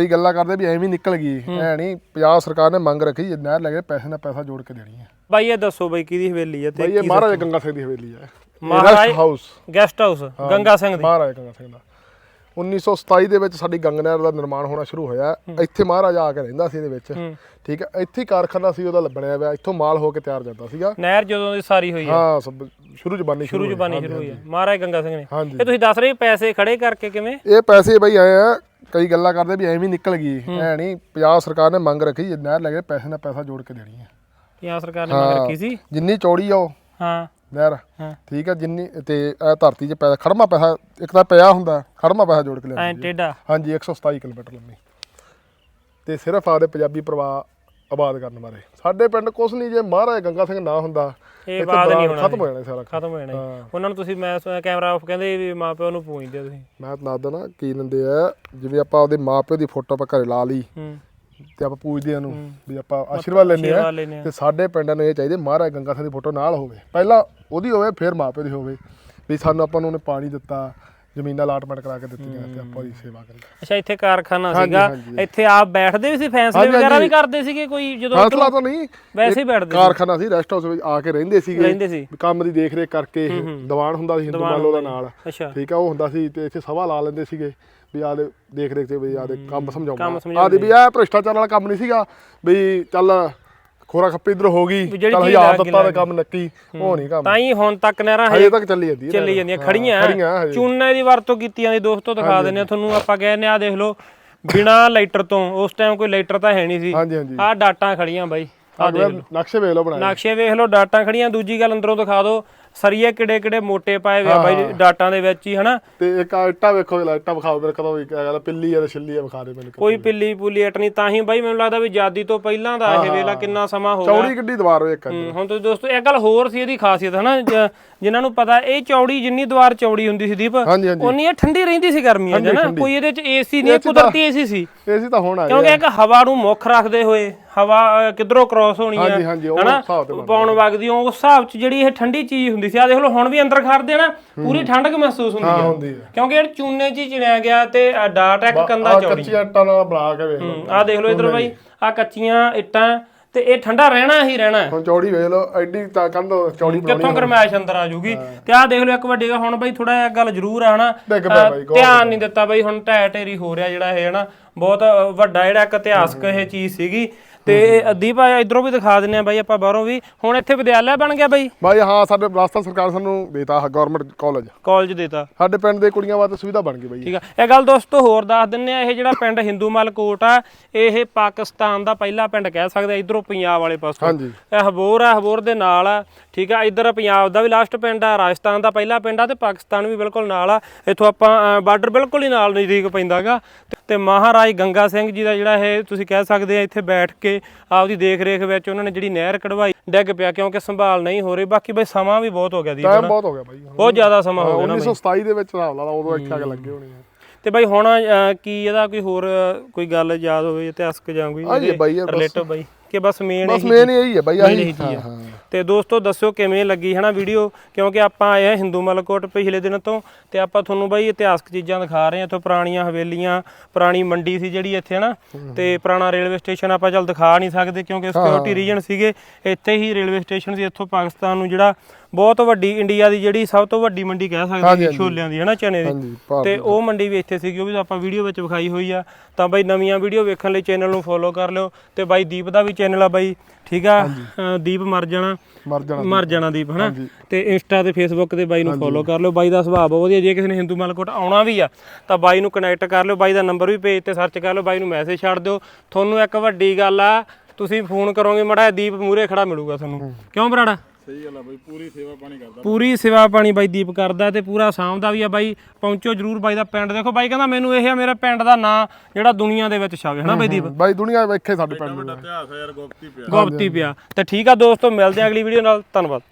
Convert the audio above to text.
ਕਈ ਗੱਲਾਂ ਕਰਦੇ ਵੀ ਐਵੇਂ ਹੀ ਨਿਕਲ ਗਈ। ਐ ਨਹੀਂ ਪੰਜਾਬ ਸਰਕਾਰ ਨੇ ਮੰਗ ਰੱਖੀ ਜੇ ਨਹਿਰ ਲੱਗੇ ਪੈਸੇ ਨਾਲ ਪੈਸਾ ਜੋੜ ਕੇ ਦੇਣੀ ਹੈ। ਬਾਈ ਇਹ ਦੱਸੋ ਬਾਈ ਕਿਹਦੀ ਹਵੇਲੀ ਹੈ ਬਈ ਤੇ ਇਹ ਮਹਾਰਾਜਾ ਗੰਗਾ ਸਿੰਘ ਦੀ ਹਵੇਲੀ ਹੈ। Maharaj- house guest house Ganga Singh ਦੀ। ਮਹਾਰਾਜਾ ਗੰਗਾ ਸਿੰਘ ਦਾ। 1927 ਦੇ ਵਿੱਚ ਸਾਡੀ ਗੰਗ ਨਹਿਰ ਦਾ ਨਿਰਮਾਣ ਹੋਣਾ ਸ਼ੁਰੂ ਹੋਇਆ। ਇੱਥੇ ਮਹਾਰਾਜਾ ਆ ਕੇ ਰਹਿੰਦਾ ਸੀ ਇਹਦੇ ਵਿੱਚ। ਠੀਕ ਹੈ ਇੱਥੇ ਕਾਰਖਾਨਾ ਸੀ ਉਹਦਾ ਬਣਿਆ ਹੋਇਆ। ਇੱਥੋਂ ਮਾਲ ਹੋ ਕੇ ਤਿਆਰ ਜਾਂਦਾ ਸੀਗਾ। ਨਹਿਰ ਜਦੋਂ ਦੀ ਸਾਰੀ ਹੋਈ ਹੈ। ਹਾਂ ਸਭ ਸ਼ੁਰੂ ਚ ਬਣਨੀ ਸ਼ੁਰੂ। ਜ਼ਬਾਨੀ ਸ਼ੁਰੂ ਹੋਈ ਹੈ। ਮਹਾਰਾਜ ਗੰਗਾ ਸਿੰਘ ਨੇ। ਇਹ ਤੁਸੀਂ ਦੱਸ ਰਹੇ ਪੈਸੇ ਖੜੇ ਕਰਕੇ ਕਿਵੇਂ? ਇਹ ਪੈਸੇ ਬਈ ਆਏ ਆ ਕਈ ਗੱਲਾਂ ਕਰਦੇ ਵੀ ਐਵੇਂ ਹੀ ਨਿਕਲ ਗਈ। ਐ ਨਹੀਂ ਪੰਜਾਬ ਸਰਕਾਰ ਨੇ ਮੰਗ ਰੱਖੀ ਜੇ ਨਹਿਰ ਲੱਗੇ ਪੈਸੇ ਨਾਲ ਪੈਸਾ ਜੋੜ ਕੇ ਦੇਣੀ ਹੈ। ਪੰਜਾਬ ਸਰਕਾਰ ਨੇ ਮੰਗ ਰੱਖੀ ਸੀ? ਜਿੰਨੀ ਚੌੜੀ ਆ ਉਹ। ਹਾਂ। ਨਹਿਰ। ਠੀਕ ਹੈ ਜਿੰਨੀ ਤੇ ਇਹ ਧਰਤੀ 'ਚ ਪੈਸਾ ਖੜਮਾ ਪੈਸਾ ਇੱਕ ਤਾਂ ਪਿਆ ਹੁੰਦਾ ਖੜਮਾ ਪੈਸਾ ਜੋੜ ਕੇ ਐ ਲਿਆਉਂਦੀ ਟੇਡਾ ਹਾਂਜੀ 127 ਕਿਲੋਮੀਟਰ ਲੰਮੀ। ਤੇ ਸਿਰਫ ਆਦੇ ਪੰਜਾਬੀ ਪ੍ਰਵਾਹ ਆਬਾਦ ਕਰਨ ਬਾਰੇ। ਸਾਡੇ ਪਿੰਡ ਕੁਛ ਨਹੀਂ ਜੇ ਮਹਾਰਾਜਾ ਗੰਗਾ ਸਿੰਘ ਨਾ ਹੁੰਦਾ ਇਹ ਬਾਤ ਨਹੀਂ ਹੋਣਾ ਖਤਮ ਹੋ ਜਾਣਾ ਸਾਰਾ ਖਤਮ ਹੋ ਜਾਣਾ ਜੀ। ਉਹਨਾਂ ਨੂੰ ਤੁਸੀਂ ਮੈਂ ਸੁਣਿਆ ਕੈਮਰਾ ਆਫ ਕਹਿੰਦੇ ਵੀ ਮਾਪਿਓ ਨੂੰ ਪੁੱਛਦੇ ਹੋ ਤੁਸੀਂ। ਮੈਂ ਤਾਂ ਦੱਸਦਾ ਨਾ ਕੀ ਲੈਂਦੇ ਆ ਜਿਵੇਂ ਆਪਾਂ ਉਹਦੇ ਮਾਪਿਓ ਦੀ ਫੋਟੋ ਆਪਾਂ ਘਰੇ ਲਾ ਲਈ ਹੂੰ। ਤੇ ਆਪਾਂ ਪੂਜਦੇ ਉਹਨੂੰ ਵੀ ਆਪਾਂ ਆਸ਼ੀਰਵਾਦ ਲੈਂਦੇ ਆ ਆਸ਼ੀਰਵਾਦ ਲੈਂਦੇ ਆ। ਤੇ ਸਾਡੇ ਪਿੰਡਾਂ ਨੂੰ ਇਹ ਚਾਹੀਦੇ ਮਹਾਰਾਜ ਗੰਗਾ ਸਿੰਘ ਦੀ ਫੋਟੋ ਨਾਲ ਹੋਵੇ। ਪਹਿਲਾਂ ਉਹਦੀ ਹੋਵੇ ਫਿਰ ਮਾਪੇ ਦੀ ਹੋਵੇ। ਵੀ ਸਾਨੂੰ ਆਪਾਂ ਨੂੰ ਉਹਨੇ ਪਾਣੀ ਦਿੱਤਾ ਜ਼ਮੀਨਾਂ ਅਲਾਟਮੈਂਟ ਕਰਾ ਕੇ ਦਿੱਤੀਆਂ ਤੇ ਆਪਾਂ ਉਹਦੀ ਸੇਵਾ ਕਰੀਏ ਅੱਛਾ ਇੱਥੇ ਕਾਰਖਾਨਾ ਸੀਗਾ। ਇੱਥੇ ਆਪ ਬੈਠਦੇ ਵੀ ਸੀ ਫੈਸਲੇ ਵਗੈਰਾ ਵੀ। ਕਰਦੇ ਸੀਗੇ ਕੋਈ ਜਦੋਂ ਫੈਸਲਾ ਤਾਂ ਨਹੀਂ। ਵੈਸੇ ਹੀ ਬੈਠਦੇ ਕਾਰਖਾਨਾ ਸੀ ਰੈਸਟ ਹਾਊਸ ਵਿੱਚ ਆ ਕੇ ਰਹਿੰਦੇ ਸੀਗੇ। ਰਹਿੰਦੇ ਸੀ। ਕੰਮ ਦੀ ਦੇਖ ਰੇਖ ਕਰਕੇ ਇਹ ਦੀਵਾਨ ਹੁੰਦਾ ਸੀ ਹਿੰਦੂ ਮਾਲੋ ਦਾ ਨਾਲ। ਠੀਕ ਆ ਉਹ ਹੁੰਦਾ ਸੀ ਤੇ ਇੱਥੇ ਸਭਾ ਲਾ ਲੈਂਦੇ ਸੀਗੇ ਵੀ ਆਦੇ ਦੇਖ ਰੇਖ ਤੇ ਵੀ ਆਦੇ ਕੰਮ ਸਮਝਾਉਂਦੇ। ਆਦੇ ਵੀ ਇਹ ਭ੍ਰਿਸ਼ਟਾਚਾਰ ਵਾਲਾ ਕੰਮ ਨਹੀਂ ਸੀਗਾ ਵੀ ਚੱਲ ਖੋਰਾ ਖੱਪੀ ਇਧਰ ਹੋ ਗਈ ਵੀ ਜਿਹੜੀ ਚੱਲ ਚੀਜ਼ ਹਜ਼ਾਰ ਲੱਗ ਦਿੱਤਾ ਦਾ ਕੰਮ ਨੱਕੀ ਉਹ ਨਹੀਂ ਕੰਮ। ਤਾਂ ਹੀ ਹੁਣ ਤੱਕ ਨਹਿਰਾਂ ਹਜੇ ਹਜੇ ਤੱਕ ਚੱਲੀ ਜਾਂਦੀ ਹੈ ਚੱਲੀ ਜਾਂਦੀਆਂ ਖੜੀਆਂ ਖੜੀਆਂ ਹਜੇ। ਚੂਨੇ ਦੀ ਵਰਤੋਂ ਕੀਤੀ ਜਾਂਦੀ ਦੋਸਤੋ ਦਿਖਾ ਦਿੰਦੇ ਆ ਤੁਹਾਨੂੰ ਆਪਾਂ ਕਹਿੰਦੇ ਆ ਦੇਖ ਲਓ ਬਿਨਾ ਲਾਈਟਰ ਤੋਂ ਉਸ ਟਾਈਮ ਕੋਈ ਲਾਈਟਰ ਤਾਂ ਹੈ ਨਹੀਂ ਸੀ। ਹਾਂਜੀ ਹਾਂਜੀ। ਆਹ ਡਾਟਾਂ ਖੜੀਆਂ ਬਾਈ ਆਹ ਦੇਖ ਲਓ। ਨਕਸ਼ੇ ਵੇਖ ਲਓ ਬਣਾਏ। ਨਕਸ਼ੇ ਵੇਖ ਲਓ ਡਾਟਾਂ ਖੜੀਆਂ ਦੂਜੀ ਗੱਲ ਅੰਦਰੋਂ ਦਿਖਾ ਦਿਓ ਸਰੀਏ ਕਿੜੇ ਕਿੜੇ ਮੋਟੇ ਪਾਏ ਹੋਏ ਆ ਬਾਈ ਡਾਟਾਂ ਦੇ ਵਿੱਚ ਹੀ ਹਨਾ? ਤੇ ਇੱਕ ਆਹ ਇੱਟਾਂ ਵੇਖੋ ਲਾਈਟਾਂ ਵਿਖਾਓ ਮੇਰੇ ਕਦੋਂ ਵੀ ਕਿਹਾ ਗੱਲ ਪਿੱਲੀ ਆ ਤੇ ਛਿੱਲੀ ਆ ਵਿਖਾ ਦੇ ਮੈਨੂੰ ਕੋਈ ਪਿੱਲੀ ਪੁੱਲੀ ਅਟਣੀ ਤਾਂ ਹੀ ਬਾਈ ਮੈਨੂੰ ਲੱਗਦਾ ਵੀ ਜਾਦੀ ਤੋਂ ਪਹਿਲਾਂ ਦਾ ਇਹ ਵੇਲਾ ਕਿੰਨਾ ਸਮਾਂ ਹੋ ਗਿਆ। ਚੌੜੀ ਕਿੱਡੀ ਦੀਵਾਰ ਇੱਕ ਹੂੰ, ਹੁਣ ਤੁਸੀਂ ਦੋਸਤੋ ਇੱਕ ਗੱਲ ਹੋਰ ਸੀ ਇਹਦੀ ਖਾਸੀਅਤ ਹਨਾ? ਜਿਨ੍ਹਾਂ ਨੂੰ ਪਤਾ ਇਹ ਚੌੜੀ ਜਿੰਨੀ ਦੀਵਾਰ ਚੌੜੀ ਹੁੰਦੀ ਸੀ ਦੀਪ ਉਨੀ ਇਹ ਠੰਡੀ ਰਹਿੰਦੀ ਸੀ ਗਰਮੀਆਂ 'ਚ ਨਾ ਕੋਈ ਇਹਦੇ 'ਚ ਏਸੀ ਨਹੀਂ ਕੁਦਰਤੀ ਏਸੀ ਸੀ। ਇਹ ਸੀ ਤਾਂ ਹੁਣ ਕਿਉਂਕਿ ਇੱਕ ਹਵਾ ਨੂੰ ਮੁੱਖ ਰੱਖਦੇ ਹੋਏ ਹਵਾ ਅਹ, ਕਿੱਧਰੋਂ ਕ੍ਰਾਸ ਹੋਣੀ ਹਾਂਜੀ ਹੈ ਹਾਂਜੀ ਉਹ ਹਨਾ? ਹਿਸਾਬ ਤੇ ਪਾਉਣ ਵਗਦੀ ਉਹ ਹਿਸਾਬ 'ਚ ਜਿਹੜੀ ਇਹ ਠੰਡੀ ਚੀਜ਼ ਹੁੰਦੀ ਸੀ ਆ ਦੇਖ ਲਓ ਹੁਣ ਵੀ ਅੰਦਰ ਖੜਦੇ ਆ ਨਾ ਪੂਰੀ ਠੰਡਕ ਮਹਿਸੂਸ ਹੁੰਦੀ ਹਾਂ ਹੁੰਦੀ ਕਿਉਂਕਿ ਇਹ ਚੂਨੇ 'ਚ ਹੀ ਚਿਣਿਆ ਗਿਆ ਤੇ ਡਾਟ ਇੱਕ ਕੰਦਾ ਆਹ ਚੌੜੀ ਕੱਚੀਆਂ ਇੱਟਾਂ ਨਾਲ ਬਣਾ ਕੇ ਵੇਖ ਲਓ। ਆ ਦੇਖ ਲਓ ਇਧਰ ਬਾਈ ਆ ਕੱਚੀਆਂ ਇੱਟਾਂ ਤੇ ਇਹ ਠੰਡਾ ਰਹਿਣਾ ਹੀ ਰਹਿਣਾ। ਹੈ ਹੁਣ ਚੌੜੀ ਵੇਖ ਲਓ ਐਡੀ ਤਾਂ ਕੰਧ ਚੌੜੀ ਬਣਾਉਣੀ ਕਿੱਥੋਂ ਗਰਮੈਸ਼ ਅੰਦਰ ਆ ਜੂਗੀ। ਤੇ ਆਹ ਦੇਖ ਲਓ ਇੱਕ ਵੱਡੀ ਗੱਲ ਹੁਣ ਬਈ ਥੋੜਾ ਜਿਹਾ ਗੱਲ ਜ਼ਰੂਰ ਆ ਹਨਾ? ਡਿੱਗ ਪਿਆ ਅਹ ਬਾਈ, ਗੌਰ ਧਿਆਨ ਨਹੀਂ ਦਿੱਤਾ ਬਈ ਹੁਣ ਢਹਿ ਢੇਰੀ ਹੋ ਰਿਹਾ ਜਿਹੜਾ ਇਹ ਹਨਾ? ਬਹੁਤ ਅਹ, ਵੱਡਾ ਜਿਹੜਾ ਇੱਕ ਇਤਿਹਾਸਕ ਇਹ ਚੀਜ਼ ਸੀਗੀ। ਤੇ ਦੀਪ ਆ ਇਧਰੋਂ ਵੀ ਦਿਖਾ ਦਿੰਨੇ ਆ ਬਾਈ ਆਪਾਂ ਬਾਹਰੋਂ ਵੀ। ਹੁਣ ਇੱਥੇ ਵਿਦਿਆਲਿਆ ਬਣ ਗਿਆ ਬਾਈ? ਬਾਈ ਹਾਂ ਸਾਡੇ ਰਾਜਸਥਾਨ ਸਰਕਾਰ ਸਾਨੂੰ ਦੇਤਾ ਗਵਰਨਮੈਂਟ ਕਾਲਜ ਕਾਲਜ ਦੇਤਾ। ਸਾਡੇ ਪਿੰਡ ਦੇ ਕੁੜੀਆਂ ਵਾਸਤੇ ਸੁਵਿਧਾ ਬਣ ਗਈ ਬਾਈ। ਠੀਕ ਆ। ਇਹ ਗੱਲ ਦੋਸਤੋ ਹੋਰ ਦੱਸ ਦਿੰਨੇ ਆ ਇਹ ਜਿਹੜਾ ਪਿੰਡ ਹਿੰਦੂਮਲ ਕੋਟ ਆ ਇਹ ਪਾਕਿਸਤਾਨ ਦਾ ਪਹਿਲਾ ਪਿੰਡ ਕਹਿ ਸਕਦੇ ਆ ਇਧਰੋਂ ਪੰਜਾਬ ਵਾਲੇ ਪਾਸੋਂ। ਹਾਂਜੀ। ਇਹ ਹਬੋਰ ਆ ਹਬੋਰ ਦੇ ਨਾਲ ਆ ਠੀਕ ਆ ਇਧਰ ਪੰਜਾਬ ਦਾ ਵੀ ਲਾਸਟ ਪਿੰਡ ਆ ਰਾਜਸਥਾਨ ਦਾ ਪਹਿਲਾ ਪਿੰਡ ਆ ਤੇ ਪਾਕਿਸਤਾਨ ਵੀ ਬਿਲਕੁਲ ਨਾਲ ਆ। ਇੱਥੋਂ ਆਪਾਂ ਬਾਰਡਰ ਬਿਲਕੁਲ ਹੀ ਨਾਲ ਨਜ਼ਦੀਕ ਪੈਂਦਾਗਾ। ਤੇ ਮਹਾਰਾਜ ਗੰਗਾ ਸਿੰਘ ਜੀ ਦਾ ਜਿਹੜਾ ਇਹ ਤੁਸੀਂ ਕਹਿ ਸਕਦੇ ਆ ਇੱਥੇ ਬੈਠ ਕੇ ਆਪਦੀ ਦੇਖ ਰੇਖ ਵਿੱਚ ਉਹਨਾਂ ਨੇ ਜਿਹੜੀ ਨਹਿਰ ਕਢਵਾਈ ਡਿੱਗ ਪਿਆ ਕਿਉਂਕਿ ਸੰਭਾਲ ਨਹੀਂ ਹੋ ਰਹੀ। ਬਾਕੀ ਬਈ ਸਮਾਂ ਵੀ ਬਹੁਤ ਹੋ ਗਿਆ ਦੀ ਟਾਈਮ ਬਹੁਤ ਹੋ ਗਿਆ ਬਾਈ। ਬਹੁਤ ਜ਼ਿਆਦਾ ਸਮਾਂ ਹੋ ਗਿਆ ਨਾ 1927 ਦੇ ਵਿੱਚ ਹਿਸਾਬ ਲਾ ਲਾ ਉਦੋਂ ਇੱਥੇ ਆ ਕੇ ਲੱਗੇ ਹੋਣੇ ਆ। ਤੇ ਬਾਈ ਹੁਣ ਕੀ ਇਹਦਾ ਕੋਈ ਹੋਰ ਕੋਈ ਗੱਲ ਯਾਦ ਹੋਵੇ ਇਤਿਹਾਸਕ ਜਾਂ ਕੋਈ ਰਿਲੇਟਿਵ ਬਾਈ? ਕਿ ਬਸ ਮੇਨ ਬਸ ਮੇਨ ਇਹੀ ਹੈ ਬਾਈ ਆਹੀ ਆ ਤੇ ਦੋਸਤੋ ਦੱਸਿਓ ਕਿਵੇਂ ਲੱਗੀ ਹਨਾ ਵੀਡੀਓ ਕਿਉਂਕਿ ਆਪਾਂ ਆਏ ਆ ਹਿੰਦੂ ਮਲਕੋਟ ਪਿਛਲੇ ਦਿਨ ਤੋਂ ਤੇ ਆਪਾਂ ਤੁਹਾਨੂੰ ਬਾਈ ਇਤਿਹਾਸਕ ਚੀਜ਼ਾਂ ਦਿਖਾ ਰਹੇ ਆ ਇੱਥੋਂ ਪੁਰਾਣੀਆਂ ਹਵੇਲੀਆਂ ਪੁਰਾਣੀ ਮੰਡੀ ਸੀ ਜਿਹੜੀ ਇੱਥੇ ਹਨਾ ਤੇ ਪੁਰਾਣਾ ਰੇਲਵੇ ਸਟੇਸ਼ਨ ਆਪਾਂ ਚੱਲ ਦਿਖਾ ਨਹੀਂ ਸਕਦੇ ਕਿਉਂਕਿ ਸਿਕਿਉਰਿਟੀ ਰੀਜਨ ਸੀਗੇ। ਇੱਥੇ ਹੀ ਰੇਲਵੇ ਸਟੇਸ਼ਨ ਸੀ ਇੱਥੋਂ ਪਾਕਿਸਤਾਨ ਨੂੰ ਜਿਹੜਾ ਬਹੁਤ ਵੱਡੀ ਇੰਡੀਆ ਦੀ ਜਿਹੜੀ ਸਭ ਤੋਂ ਵੱਡੀ ਮੰਡੀ ਕਹਿ ਸਕਦੇ ਹਾਂ ਛੋਲਿਆਂ ਦੀ ਹਨਾ ਚਨੇ ਦੀ। ਤੇ ਉਹ ਮੰਡੀ ਵੀ ਇੱਥੇ ਸੀਗੀ ਉਹ ਵੀ ਆਪਾਂ ਵੀਡੀਓ ਵਿੱਚ ਵਿਖਾਈ ਹੋਈ ਆ। ਤਾਂ ਬਾਈ ਨਵੀਆਂ ਵੀਡੀਓ ਵੇਖਣ ਲਈ ਚੈਨਲ ਨੂੰ ਫੋਲੋ ਕਰ ਲਿਓ ਤੇ ਬਾਈ ਦੀਪ ਦਾ ਵੀ ਚੈਨਲ ਆ ਬਾਈ ਠੀਕ ਆ? ਦੀਪ ਮਰ ਜਾਣਾ। ਮਰ ਜਾਣਾ ਮਰ ਜਾਣਾ ਦੀਪ ਹਨਾ? ਤੇ ਇੰਸਟਾ ਤੇ ਫੇਸਬੁੱਕ ਤੇ ਬਾਈ ਨੂੰ ਫੋਲੋ ਕਰ ਲਿਓ। ਬਾਈ ਦਾ ਸੁਭਾਅ ਬਹੁਤ ਵਧੀਆ ਜੇ ਕਿਸੇ ਨੇ ਹਿੰਦੂ ਮਲਕੋਟ ਆਉਣਾ ਵੀ ਆ ਤਾਂ ਬਾਈ ਨੂੰ ਕਨੈਕਟ ਕਰ ਲਿਓ। ਬਾਈ ਦਾ ਨੰਬਰ ਵੀ ਪੇਜ ਤੇ ਸਰਚ ਕਰ ਲਿਓ। ਬਾਈ ਨੂੰ ਮੈਸੇਜ ਛੱਡ ਦਿਓ। ਤੁਹਾਨੂੰ ਇੱਕ ਵੱਡੀ ਗੱਲ ਆ ਤੁਸੀਂ ਫੋਨ ਕਰੋਗੇ ਮੜਾ ਦੀਪ ਮੂਰੇ ਖੜਾ ਮਿਲੂਗਾ ਤੁਹਾਨੂੰ। ਕਿਉਂ ਬਰਾੜਾ ਸਹੀ ਗੱਲ ਆ ਬਈ ਪੂਰੀ ਸੇਵਾ ਪਾਣੀ ਕਰਦਾ ਪੂਰੀ ਸੇਵਾ ਪਾਣੀ ਬਾਈ ਦੀਪ ਕਰਦਾ ਤੇ ਪੂਰਾ ਸਾਂਭਦਾ ਵੀ ਆ ਬਾਈ ਪਹੁੰਚੋ ਜਰੂਰ ਬਾਈ ਦਾ ਪਿੰਡ। ਦੇਖੋ ਬਾਈ ਕਹਿੰਦਾ ਮੈਨੂੰ ਇਹ ਆ ਮੇਰੇ ਪਿੰਡ ਦਾ ਨਾਂ ਜਿਹੜਾ ਦੁਨੀਆ ਦੇ ਵਿੱਚ ਛਾਵੇ ਹਨਾ ਬਾਈ ਦੀਪ? ਬਾਈ ਦੁਨੀਆ ਵੇਖੇ ਸਾਡੇ ਪਿੰਡ ਨੂੰ ਇਤਿਹਾਸ ਆ ਯਾਰ ਗੁਪਤੀ ਪਿਆ। ਗੋਪਤੀ ਪਿਆ। ਤੇ ਠੀਕ ਆ ਦੋਸਤੋ ਮਿਲਦੇ ਆ ਅਗਲੀ ਵੀਡੀਓ ਨਾਲ। ਧੰਨਵਾਦ।